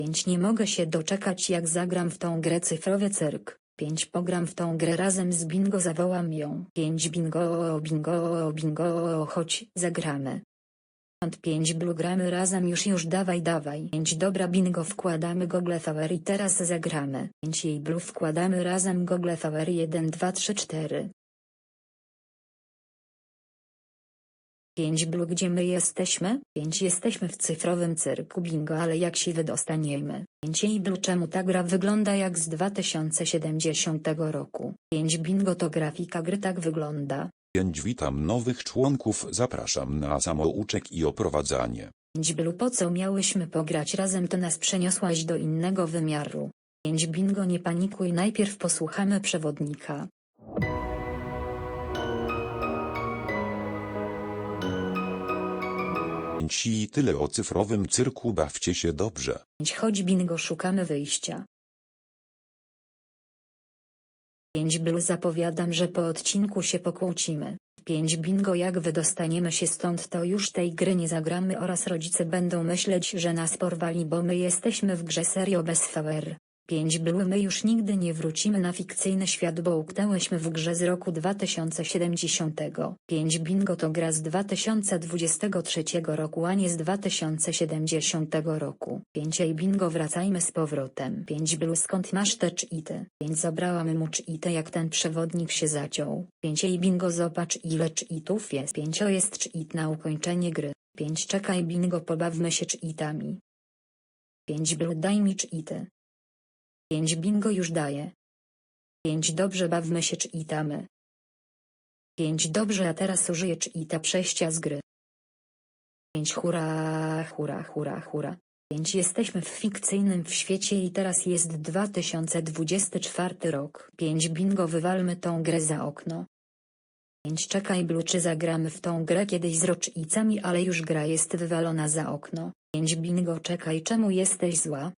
5 nie mogę się doczekać jak zagram w tą grę cyfrowy cyrk. 5 pogram w tą grę razem z bingo zawołam ją. 5 bingo bingo bingo chodź zagramy. 5 blue gramy razem już już dawaj dawaj. 5 dobra bingo wkładamy gogle VR i teraz zagramy. 5 jej blue wkładamy razem gogle VR 1 2 3 4. 5 blue gdzie my jesteśmy? 5 jesteśmy w cyfrowym cyrku bingo ale jak się wydostaniemy? 5 jej blue czemu ta gra wygląda jak z 2070 roku? 5 bingo to grafika gry tak wygląda. 5 Witam nowych członków, zapraszam na samouczek i oprowadzanie. 5 blue po co miałyśmy pograć razem to nas przeniosłaś do innego wymiaru. 5 bingo nie panikuj najpierw posłuchamy przewodnika. Ci tyle o cyfrowym cyrku bawcie się dobrze. 5 chodź bingo szukamy wyjścia. 5 blue zapowiadam, że po odcinku się pokłócimy. 5 bingo jak wydostaniemy się stąd to już tej gry nie zagramy oraz rodzice będą myśleć, że nas porwali bo my jesteśmy w grze serio bez VR. 5 blue my już nigdy nie wrócimy na fikcyjny świat bo uknęłyśmy w grze z roku 2070. 5 bingo to gra z 2023 roku a nie z 2070 roku. 5 ej bingo wracajmy z powrotem. 5 blue skąd masz te cheaty? 5 zabrałam mu cheaty jak ten przewodnik się zaciął. 5 ej bingo zobacz ile cheatów jest. 5 jest cheat na ukończenie gry. 5 czekaj bingo pobawmy się cheatami. 5 blue daj mi cheaty. 5 bingo już daję. 5 dobrze bawmy się cheatamy. 5 dobrze a teraz użyję cheata przejścia z gry. 5 hura hura hura hura. 5 jesteśmy w fikcyjnym w świecie i teraz jest 2024 rok. 5 bingo wywalmy tą grę za okno. 5 czekaj blue czy zagramy w tą grę kiedyś z rocznicami ale już gra jest wywalona za okno. 5 bingo czekaj czemu jesteś zła?